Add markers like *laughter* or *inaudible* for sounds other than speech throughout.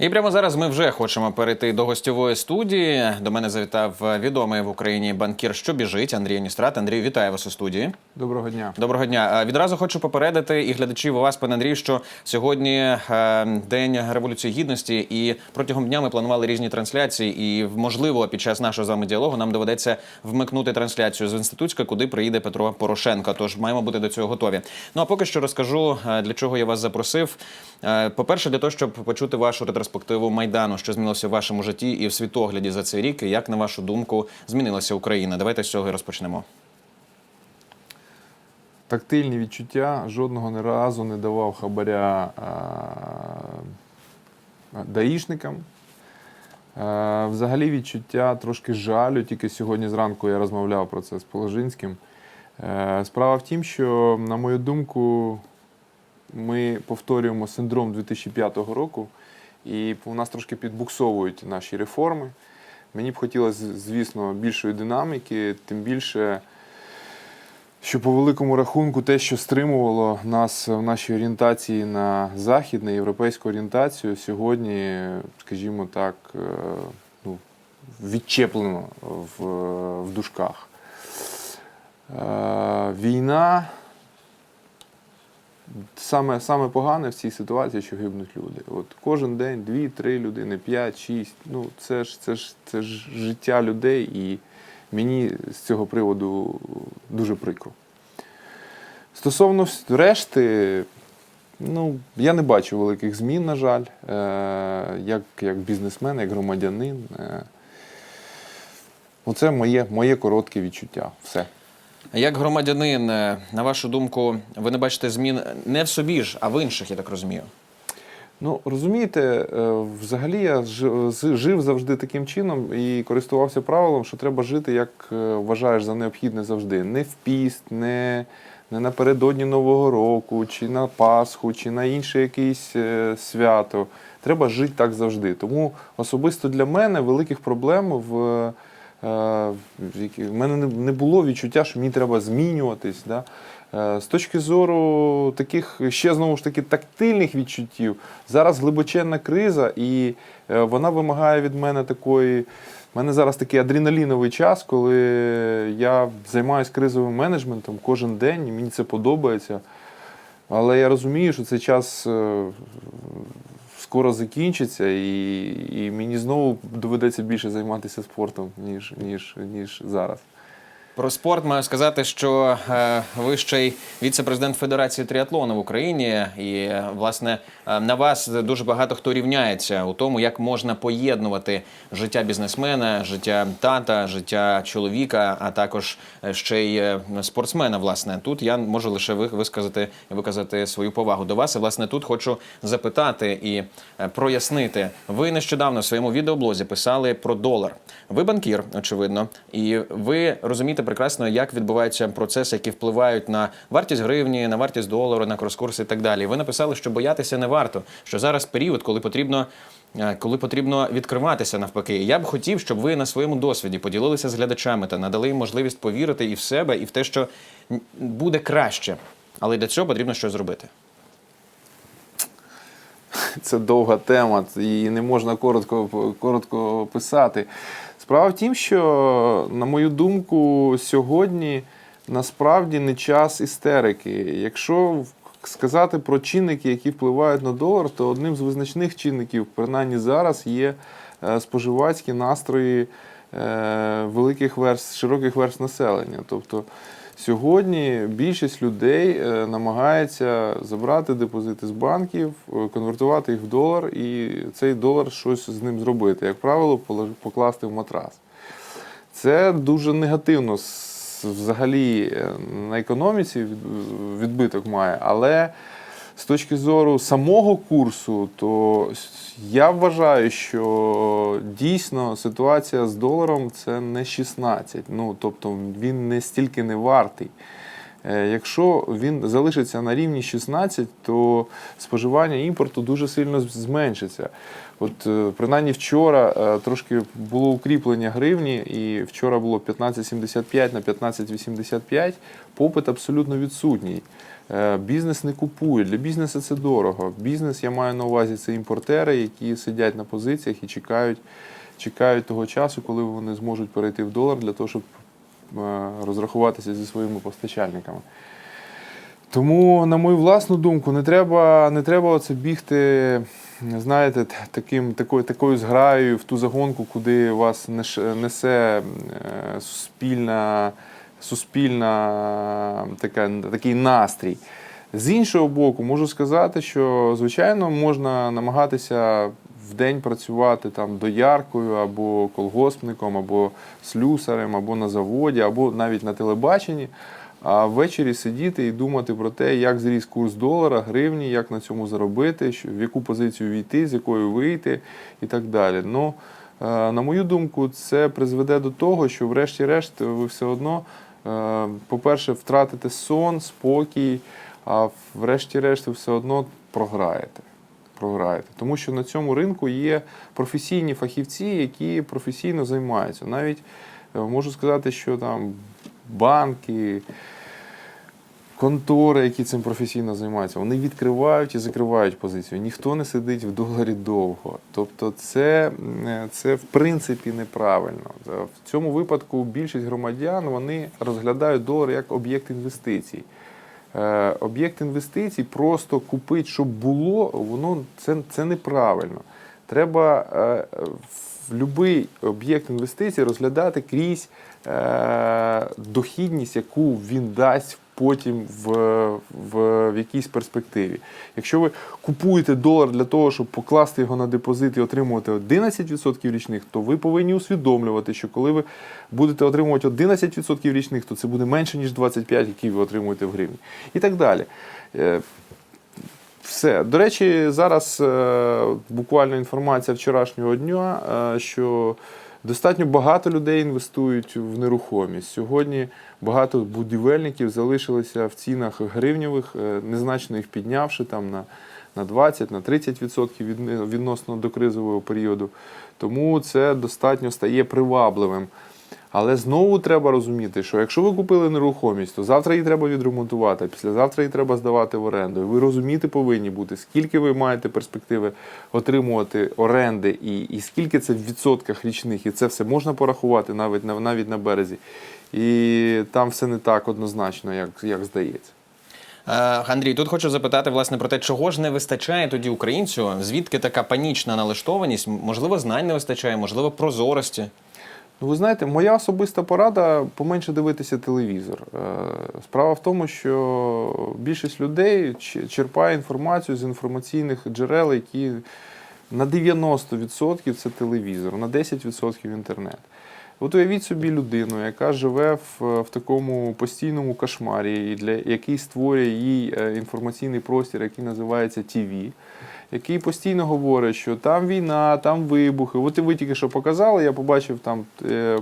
І прямо зараз ми вже хочемо перейти до гостьової студії. До мене завітав відомий в Україні банкір, що біжить Андрій Аністрат. Андрій, вітаю вас у студії. Доброго дня. Доброго дня. Е, Відразу хочу попередити і глядачів у вас, пане Андрій, що сьогодні е, день революції гідності, і протягом дня ми планували різні трансляції. І можливо, під час нашого з вами діалогу нам доведеться вмикнути трансляцію з інститутська, куди приїде Петро Порошенко. Тож маємо бути до цього готові. Ну а поки що розкажу е, для чого я вас запросив. Е, По-перше, для того, щоб почути вашу ретроспективу майдану, що змінилося в вашому житті і в світогляді за цей рік, і як на вашу думку змінилася Україна. Давайте з цього і розпочнемо. Тактильні відчуття жодного не разу не давав хабаря а, даїшникам. Е, Взагалі відчуття трошки жалю. Тільки сьогодні зранку я розмовляв про це з Положинським. Е, Справа в тім, що, на мою думку, ми повторюємо синдром 2005 року, і у нас трошки підбуксовують наші реформи. Мені б хотілося, звісно, більшої динаміки, тим більше, що по великому рахунку те, що стримувало нас в нашій орієнтації на захід, на європейську орієнтацію, сьогодні, скажімо так, е, ну, відчеплено в, в дужках. Е, Війна саме, саме погане в цій ситуації, що гибнуть люди. От кожен день дві-три людини, п'ять, шість. Ну це ж це ж це ж життя людей, і мені з цього приводу дуже прикро. Стосовно решти, ну я не бачу великих змін, на жаль, е, як, як бізнесмен, як громадянин. Е, Оце моє, моє коротке відчуття. Все. Як громадянин, е, на вашу думку, ви не бачите змін не в собі ж, а в інших, я так розумію. Ну, розумієте, е, взагалі я жив завжди таким чином і користувався правилом, що треба жити, як е, вважаєш за необхідне завжди. Не в піст, не, не напередодні Нового року, чи на Пасху, чи на інше якесь свято. Треба жити так завжди. Тому особисто для мене великих проблем в. Е, в мене не- було відчуття, що мені треба змінюватись. Да? Е, З точки зору таких ще знову ж таки тактильних відчуттів, зараз глибоченна криза, і е, вона вимагає від мене такої. У мене зараз такий адреналіновий час, коли я займаюся кризовим менеджментом кожен день, і мені це подобається. Але я розумію, що цей час скоро закінчиться, і, і мені знову доведеться більше займатися спортом, ніж, ніж, ніж зараз. Про спорт маю сказати, що е, ви ще й віце-президент Федерації тріатлону в Україні, і власне е, на вас дуже багато хто рівняється у тому, як можна поєднувати життя бізнесмена, життя тата, життя чоловіка, а також е, ще й спортсмена. Власне, тут я можу лише висказати виказати свою повагу до вас. І власне тут хочу запитати і прояснити. Ви нещодавно в своєму відеоблозі писали про долар. Ви банкір, очевидно, і ви розумієте прекрасно, як відбуваються процеси, які впливають на вартість гривні, на вартість долару, на крос-курс і так далі. Ви написали, що боятися не варто. Що зараз період, коли потрібно. е, Коли потрібно відкриватися навпаки, я б хотів, щоб ви на своєму досвіді поділилися з глядачами та надали їм можливість повірити і в себе, і в те, що буде краще. Але для цього потрібно щось зробити. Це довга тема, і не можна коротко, коротко писати. Справа в тім, що, на мою думку, сьогодні насправді не час істерики. Якщо сказати про чинники, які впливають на долар, то одним з визначних чинників, принаймні зараз, є е, споживацькі настрої е, великих верст, широких верст населення. Тобто Сьогодні більшість людей е, намагається забрати депозити з банків, е, конвертувати їх в долар і цей долар щось з ним зробити. Як правило, покласти в матрас. Це дуже негативно взагалі е, на економіці відбиток має, але з точки зору самого курсу, то я вважаю, що дійсно ситуація з доларом це не 16. Ну тобто він не стільки не вартий. Е, Якщо він залишиться на рівні 16, то споживання імпорту дуже сильно зменшиться. От е, принаймні вчора е, трошки було укріплення гривні, і вчора було 15,75 на 15,85. Попит абсолютно відсутній. Е, Бізнес не купує. Для бізнесу це дорого. Бізнес, я маю на увазі, це імпортери, які сидять на позиціях і чекають, чекають того часу, коли вони зможуть перейти в долар для того, щоб розрахуватися зі своїми постачальниками. Тому, на мою власну думку, не треба, не треба оце бігти, знаєте, таким, такою, такою зграєю в ту загонку, куди вас несе е, суспільна, суспільна така, такий настрій. З іншого боку, можу сказати, що звичайно можна намагатися в день працювати там дояркою або колгоспником, або слюсарем, або на заводі, або навіть на телебаченні. А ввечері сидіти і думати про те, як зріс курс долара, гривні, як на цьому заробити, в яку позицію війти, з якою вийти і так далі. Ну, е, на мою думку, це призведе до того, що, врешті-решт, ви все одно, е, по-перше, втратите сон, спокій, а врешті-решт ви все одно програєте. Програєте. Тому що на цьому ринку є професійні фахівці, які професійно займаються. Навіть е, можу сказати, що там банки, контори, які цим професійно займаються, вони відкривають і закривають позицію. Ніхто не сидить в доларі довго. Тобто, це, е, це в принципі неправильно. Е, В цьому випадку більшість громадян вони розглядають долар як об'єкт інвестицій. Е, Об'єкт інвестицій просто купити, щоб було, воно це, це неправильно. Треба в будь-який об'єкт інвестицій розглядати крізь е, дохідність, яку він дасть потім в, в, в якійсь перспективі. Якщо ви купуєте долар для того, щоб покласти його на депозит і отримувати 11% річних, то ви повинні усвідомлювати, що коли ви будете отримувати 11% річних, то це буде менше, ніж 25%, які ви отримуєте в гривні. І так далі. Все. До речі, зараз е, буквально інформація вчорашнього дня, е, що достатньо багато людей інвестують в нерухомість. Сьогодні багато будівельників залишилися в цінах гривневих, е, незначно їх піднявши там на, на 20, на 30% від- відносно до кризового періоду. Тому це достатньо стає привабливим. Але знову треба розуміти, що якщо ви купили нерухомість, то завтра її треба відремонтувати, післязавтра її треба здавати в оренду. І ви розуміти повинні бути, скільки ви маєте перспективи отримувати оренди, і, і скільки це в відсотках річних, і це все можна порахувати навіть на, навіть на березі. І там все не так однозначно, як, як здається. Е, Андрій, тут хочу запитати власне про те, чого ж не вистачає тоді українцю, звідки така панічна налаштованість? Можливо, знань не вистачає, можливо, прозорості. Ну, ви знаєте, моя особиста порада поменше дивитися телевізор. Е, Справа в тому, що більшість людей черпає інформацію з інформаційних джерел, які на 90% це телевізор, на 10% інтернет. От уявіть собі людину, яка живе в, в такому постійному кошмарі, і для який створює їй е, інформаційний простір, який називається ТВ, який постійно говорить, що там війна, там вибухи. От і ви тільки що показали, я побачив там е,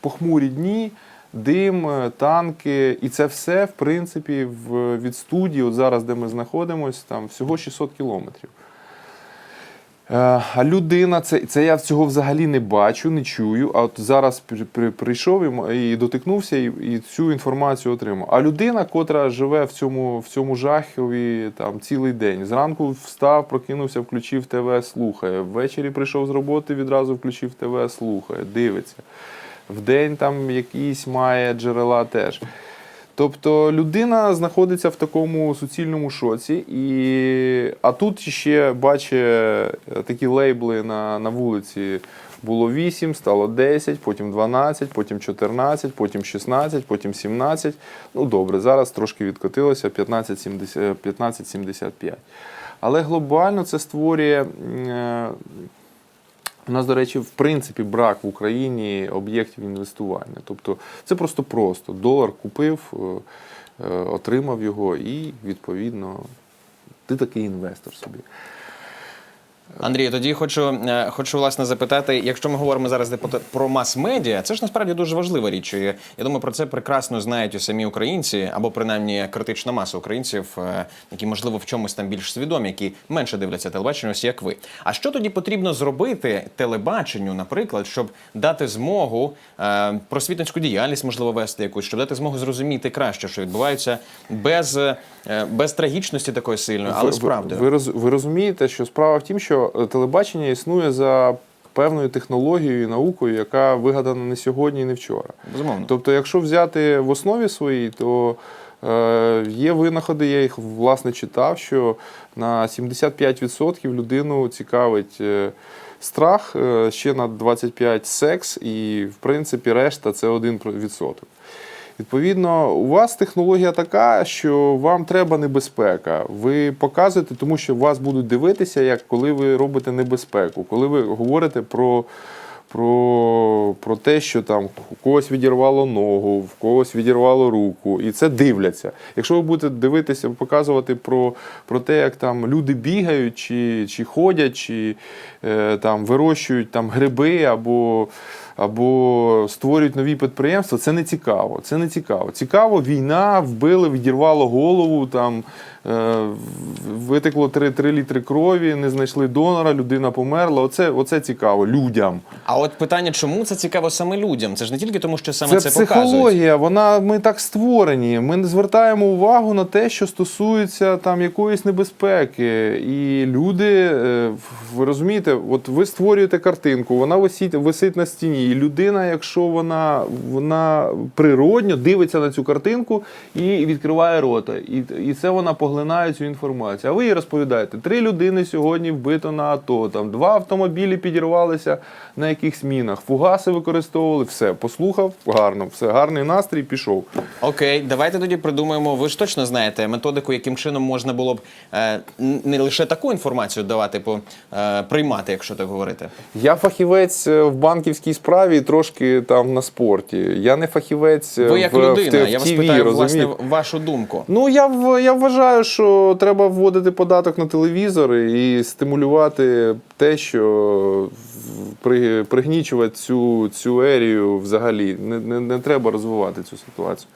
похмурі дні, дим, е, танки, і це все, в принципі, в, від студії, от зараз, де ми знаходимося, там всього 600 кілометрів. Е, А людина, це, це я цього взагалі не бачу, не чую. А от зараз при- при- прийшов і, дотикнувся і, і цю інформацію отримав. А людина, котра живе в цьому, в цьому жахові там цілий день. Зранку встав, прокинувся, включив ТВ, слухає. Ввечері прийшов з роботи, відразу включив ТВ, слухає, дивиться. Вдень там якісь має джерела теж. Тобто людина знаходиться в такому суцільному шоці, і... а тут ще бачить е, такі лейбли на, на вулиці. Було 8, стало 10, потім 12, потім 14, потім 16, потім 17. Ну добре, зараз трошки відкотилося 15,70 е, 15,75. Але глобально це створює. У нас, до речі, в принципі брак в Україні об'єктів інвестування. Тобто це просто просто. Долар купив, е, е, отримав його і, відповідно, ти такий інвестор собі. Андрій, тоді хочу, е, хочу власне запитати, якщо ми говоримо зараз про мас-медіа, це ж насправді дуже важлива річ. Я думаю, про це прекрасно знають і самі українці, або принаймні критична маса українців, е, які можливо в чомусь там більш свідомі, які менше дивляться телебачення, ось як ви. А що тоді потрібно зробити телебаченню, наприклад, щоб дати змогу е, просвітницьку діяльність, можливо, вести якусь, щоб дати змогу зрозуміти краще, що відбувається без, без трагічності такої сильної, але Ви- Ви, роз- ви розумієте, що справа в тім, що е, телебачення існує за певною технологією і наукою, яка вигадана не сьогодні і не вчора. Безумовно. Тобто, якщо взяти в основі своїй, то е, є винаходи, я їх власне читав, що на 75% людину цікавить е, страх, е, ще на 25% секс, і в принципі решта це 1%. Відповідно, у вас технологія така, що вам треба небезпека. Ви показуєте, тому що вас будуть дивитися, як коли ви робите небезпеку, коли ви говорите про, про, про те, що там у когось відірвало ногу, в когось відірвало руку, і це дивляться. Якщо ви будете дивитися, показувати про, про те, як там люди бігають, чи, чи ходять, чи е, там вирощують там гриби або або створюють нові підприємства, це не цікаво. Це не цікаво. Цікаво, війна, вбили, відірвало голову, там е, витекло 3, 3 літри крові, не знайшли донора, людина померла. Оце, оце цікаво людям. А от питання, чому це цікаво саме людям? Це ж не тільки тому, що саме Це, це, показують. психологія, вона ми так створені. Ми не звертаємо увагу на те, що стосується там якоїсь небезпеки. І люди, е, ви розумієте, от ви створюєте картинку, вона висить, висить на стіні. І людина, якщо вона, вона природньо дивиться на цю картинку і відкриває рота. І, і це вона поглинає цю інформацію. А ви їй розповідаєте: три людини сьогодні вбито на АТО, там два автомобілі підірвалися на якихось мінах, фугаси використовували, все, послухав, гарно, все, гарний настрій, пішов. Окей, давайте тоді придумаємо. Ви ж точно знаєте методику, яким чином можна було б е, не лише таку інформацію давати, по е, приймати, якщо так говорити. Я фахівець е, в банківській справі і трошки там на спорті. Я не фахівець Ви як в, в, людина, в я вас TV, питаю власне вашу думку. Ну, я, в- я вважаю, що треба вводити податок на телевізори і стимулювати те, що при, пригнічувати цю, цю ерію взагалі. Не, не, не треба розвивати цю ситуацію.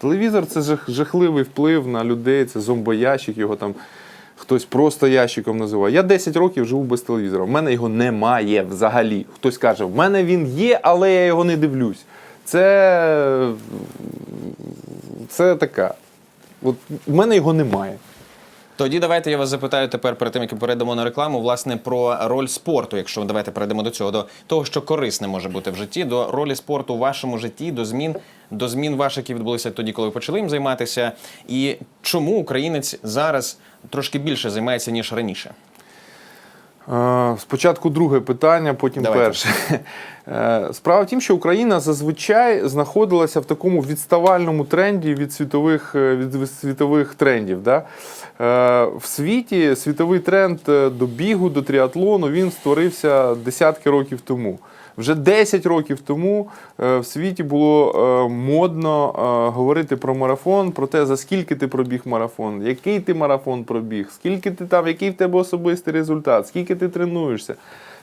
Телевізор це жах, жахливий вплив на людей, це зомбоящик, його там хтось просто ящиком називає. Я 10 років живу без телевізора. В мене його немає взагалі. Хтось каже, в мене він є, але я його не дивлюсь. Це, це така. От в мене його немає. Тоді давайте я вас запитаю тепер перед тим, як перейдемо на рекламу, власне, про роль спорту. Якщо давайте перейдемо до цього, до того, що корисне може бути в житті, до ролі спорту в вашому житті, до змін, до змін ваших, які відбулися тоді, коли ви почали їм займатися, і чому українець зараз трошки більше займається ніж раніше? Е, Спочатку друге питання, потім Давайте. перше. *laughs* Е, Справа в тім, що Україна зазвичай знаходилася в такому відставальному тренді від світових, е, від світових трендів. Да? В світі світовий тренд до бігу, до тріатлону він створився десятки років тому. Вже 10 років тому е, в світі було е, модно е, говорити про марафон, про те, за скільки ти пробіг марафон, який ти марафон пробіг, скільки ти там, який в тебе особистий результат, скільки ти тренуєшся.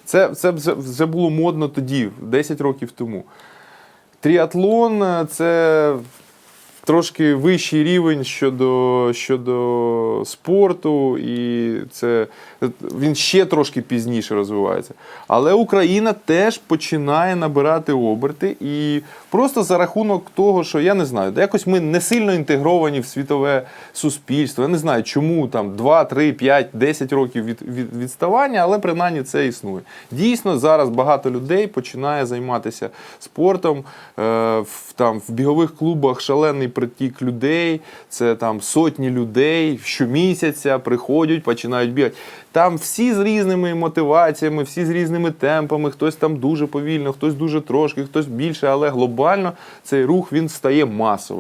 Це, це вже- було модно тоді, 10 років тому. Тріатлон це трошки вищий рівень щодо, щодо спорту, і це він ще трошки пізніше розвивається. Але Україна теж починає набирати оберти, і просто за рахунок того, що я не знаю, якось ми не сильно інтегровані в світове суспільство. Я не знаю, чому там 2, 3, 5, 10 років від, від, відставання, але принаймні це існує. Дійсно, зараз багато людей починає займатися спортом. Е, в, там, в бігових клубах шалений притік людей, це там сотні людей щомісяця приходять, починають бігати. Там всі з різними мотиваціями, всі з різними темпами, хтось там дуже повільно, хтось дуже трошки, хтось більше, але глобально цей рух він стає масовим.